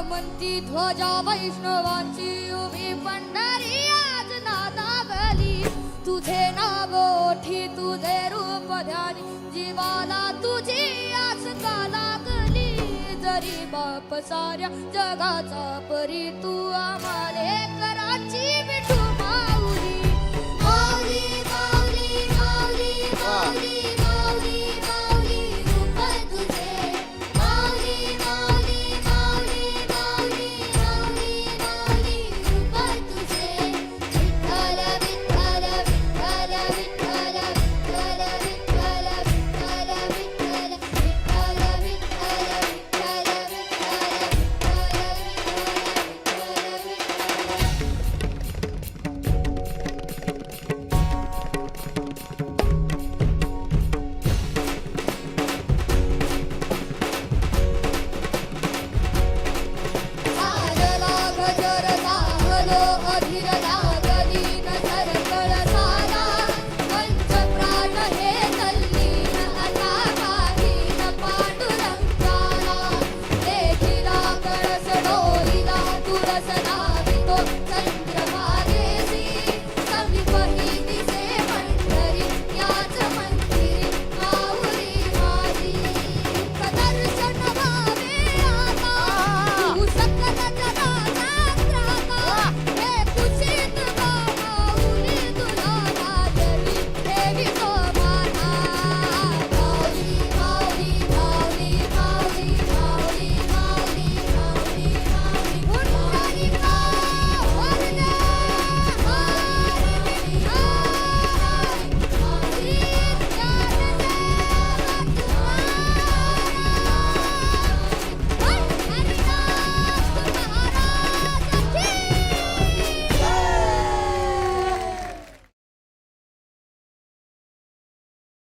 ती ध्वजा वैष्णवांची उभी पंढरी आज नादावली. तुझे नाव ओठी तुझे रूप ध्यानी. जीवाला तुझी आज का लागली? जरी बाप साऱ्या जगाचा परी तू आम्हाले कराची